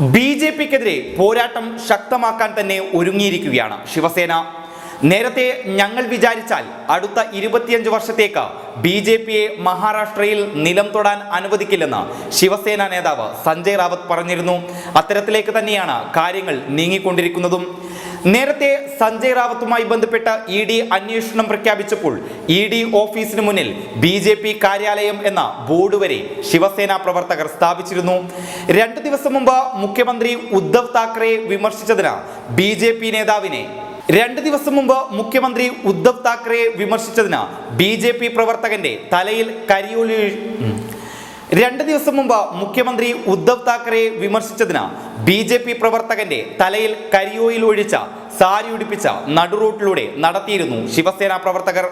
B J പിക്കെതിരെ പോരാട്ടം ശക്തമാക്കാൻ തന്നെ ഒരുങ്ങിയിരിക്കുകയാണ് ശിവസേന. നേരത്തെ ഞങ്ങൾ വിചാരിച്ചാൽ അടുത്ത ഇരുപത്തിയഞ്ച് വർഷത്തേക്ക് ബി ജെ പിയെ മഹാരാഷ്ട്രയിൽ നിലം തൊടാൻ അനുവദിക്കില്ലെന്ന് ശിവസേന നേതാവ് സഞ്ജയ് റാവത്ത് പറഞ്ഞിരുന്നു. അത്തരത്തിലേക്ക് തന്നെയാണ് കാര്യങ്ങൾ നീങ്ങിക്കൊണ്ടിരിക്കുന്നതും. നേരത്തെ സഞ്ജയ് റാവത്തുമായി ബന്ധപ്പെട്ട് ഇ ഡി അന്വേഷണം പ്രഖ്യാപിച്ചപ്പോൾ ഇ ഡി ഓഫീസിന് മുന്നിൽ ബി ജെ പി കാര്യാലയം എന്ന ബോർഡ് വരെ ശിവസേന പ്രവർത്തകർ സ്ഥാപിച്ചിരുന്നു രണ്ടു ദിവസം മുമ്പ് മുഖ്യമന്ത്രി ഉദ്ധവ് താക്കറെ വിമർശിച്ചതിന് ബി ജെ പി നേതാവിനെ രണ്ട് ദിവസം മുമ്പ് മുഖ്യമന്ത്രി ഉദ്ധവ് താക്കറെ വിമർശിച്ചതിന് ബി ജെ പി പ്രവർത്തകന്റെ തലയിൽ കരിയൊലി. രണ്ട് ദിവസം മുമ്പ് മുഖ്യമന്ത്രി ഉദ്ധവ് താക്കറെ വിമർശിച്ചതിന് ബി ജെ പി പ്രവർത്തകന്റെ തലയിൽ കരിയോയിൽ ഒഴിച്ച സാരി ഉടിപ്പിച്ച നടുറൂട്ടിലൂടെ നടത്തിയിരുന്നു ശിവസേന പ്രവർത്തകർ.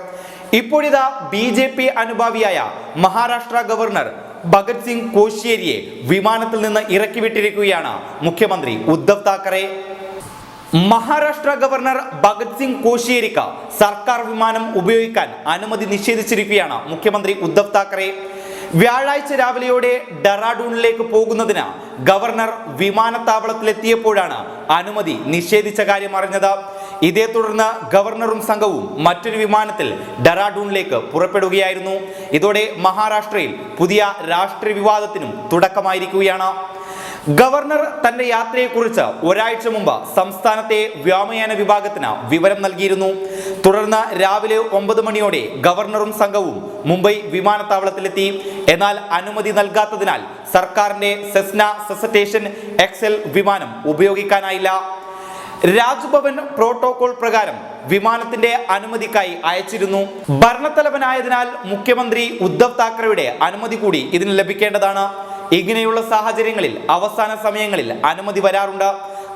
ഇപ്പോഴിതാ ബി ജെ പി അനുഭാവിയായ മഹാരാഷ്ട്ര ഗവർണർ ഭഗത് സിംഗ് കോശ്യേരിയെ വിമാനത്തിൽ നിന്ന് ഇറക്കി വിട്ടിരിക്കുകയാണ് മുഖ്യമന്ത്രി ഉദ്ധവ് താക്കറെ. മഹാരാഷ്ട്ര ഗവർണർ ഭഗത് സിംഗ് കോശിയേരിക്ക് സർക്കാർ വിമാനം ഉപയോഗിക്കാൻ അനുമതി നിഷേധിച്ചിരിക്കുകയാണ് മുഖ്യമന്ത്രി ഉദ്ധവ് താക്കറെ. വ്യാഴാഴ്ച രാവിലെയോടെ ഡെറാഡൂണിലേക്ക് പോകുന്നതിന് ഗവർണർ വിമാനത്താവളത്തിലെത്തിയപ്പോഴാണ് അനുമതി നിഷേധിച്ച കാര്യം അറിഞ്ഞത്. ഇതേ തുടർന്ന് ഗവർണറും സംഘവും മറ്റൊരു വിമാനത്തിൽ ഡെറാഡൂണിലേക്ക് പുറപ്പെടുകയായിരുന്നു. ഇതോടെ മഹാരാഷ്ട്രയിൽ പുതിയ രാഷ്ട്രീയ വിവാദത്തിനും തുടക്കമായിരിക്കുകയാണ്. ഗവർണർ തന്റെ യാത്രയെക്കുറിച്ച് ഒരാഴ്ച മുമ്പ് സംസ്ഥാനത്തെ വ്യോമയാന വിഭാഗത്തിന് വിവരം നൽകിയിരുന്നു. തുടർന്ന് രാവിലെ ഒമ്പത് മണിയോടെ ഗവർണറും സംഘവും മുംബൈ വിമാനത്താവളത്തിലെത്തി. എന്നാൽ അനുമതി നൽകാത്തതിനാൽ സർക്കാരിന്റെ സെസ്ന സെസറ്റേഷൻ എക്സൽ വിമാനം ഉപയോഗിക്കാനായില്ല. രാജ്ഭവൻ പ്രോട്ടോകോൾ പ്രകാരം വിമാനത്തിന്റെ അനുമതിക്കായി അയച്ചിരുന്നു. ഭരണത്തലവനായതിനാൽ മുഖ്യമന്ത്രി ഉദ്ധവ് താക്കറെയുടെ അനുമതി കൂടി ഇതിന് ലഭിക്കേണ്ടതാണ്. ഇങ്ങനെയുള്ള സാഹചര്യങ്ങളിൽ അവസാന സമയങ്ങളിൽ അനുമതി വരാറുണ്ട്.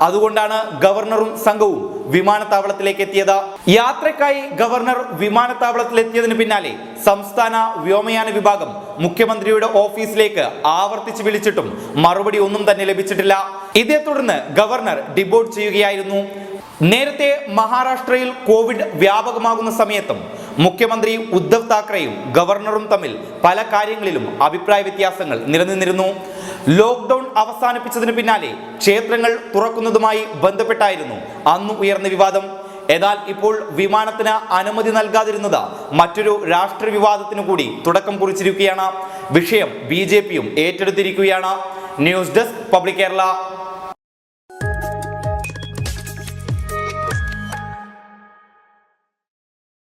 അതുകൊണ്ടാണ് ഗവർണറും സംഘവും വിമാനത്താവളത്തിലേക്ക് എത്തിയത്. യാത്രക്കായി ഗവർണർ വിമാനത്താവളത്തിലെത്തിയതിന് പിന്നാലെ സംസ്ഥാന വ്യോമയാന വിഭാഗം മുഖ്യമന്ത്രിയുടെ ഓഫീസിലേക്ക് ആവർത്തിച്ച് വിളിച്ചിട്ടും മറുപടി ഒന്നും തന്നെ ലഭിച്ചിട്ടില്ല. ഇതേ തുടർന്ന് ഗവർണർ ഡിബോർഡ് ചെയ്യുകയായിരുന്നു. നേരത്തെ മഹാരാഷ്ട്രയിൽ കോവിഡ് വ്യാപകമാകുന്ന സമയത്തും മുഖ്യമന്ത്രി ഉദ്ധവ് താക്കറെയും ഗവർണറും തമ്മിൽ പല കാര്യങ്ങളിലും അഭിപ്രായ വ്യത്യാസങ്ങൾ നിലനിന്നിരുന്നു. ലോക്ക്ഡൌൺ അവസാനിപ്പിച്ചതിന് പിന്നാലെ ക്ഷേത്രങ്ങൾ തുറക്കുന്നതുമായി ബന്ധപ്പെട്ടായിരുന്നു അന്ന് ഉയർന്ന വിവാദം. എന്നാൽ ഇപ്പോൾ വിമാനത്തിന് അനുമതി നൽകാതിരുന്നത് മറ്റൊരു രാഷ്ട്രീയ വിവാദത്തിനു കൂടി തുടക്കം കുറിച്ചിരിക്കുകയാണ്. വിഷയം B ഏറ്റെടുത്തിരിക്കുകയാണ്. News desk public Kerala.